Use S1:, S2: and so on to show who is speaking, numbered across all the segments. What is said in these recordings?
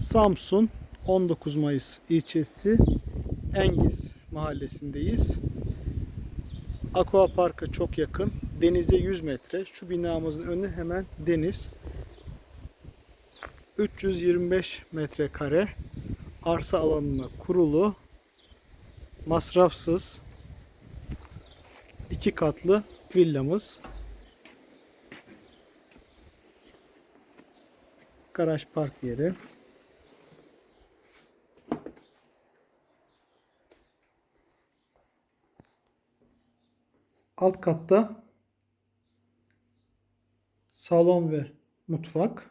S1: Samsun 19 Mayıs ilçesi Engiz mahallesindeyiz. Aqua Park'a çok yakın. Denize 100 metre. Şu binamızın önü hemen deniz. 325 metrekare arsa alanına kurulu masrafsız iki katlı villamız. Garaj park yeri. Alt katta salon ve mutfak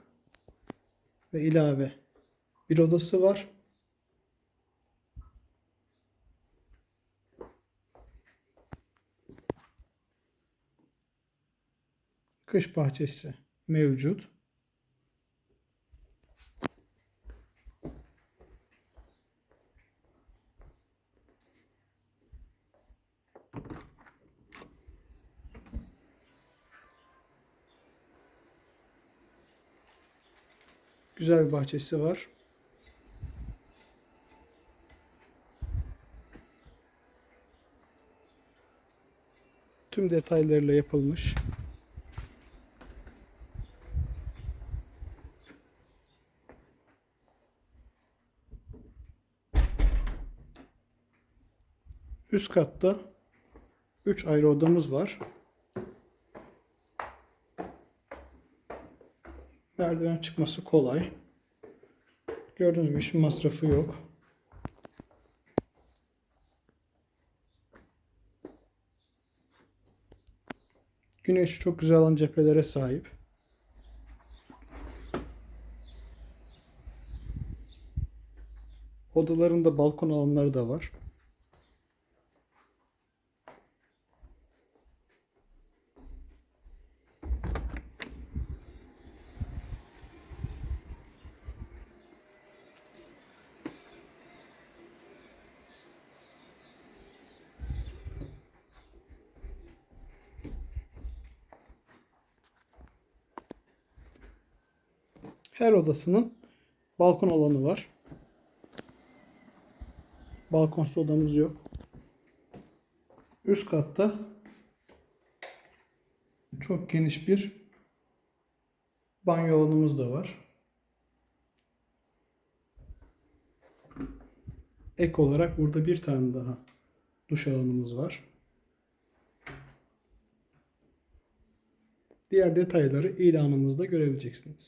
S1: ve ilave bir odası var. Kış bahçesi mevcut. Güzel bir bahçesi var. Tüm detaylarıyla yapılmış. Üst katta 3 ayrı odamız var. Merdiven çıkması kolay. Gördüğünüz gibi hiçbir masrafı yok. Güneş çok güzel alan cephelere sahip. Odalarında balkon alanları da var. Her odasının balkon alanı var. Balkonsuz odamız yok. Üst katta çok geniş bir banyo alanımız da var. Ek olarak burada bir tane daha duş alanımız var. Diğer detayları ilanımızda görebileceksiniz.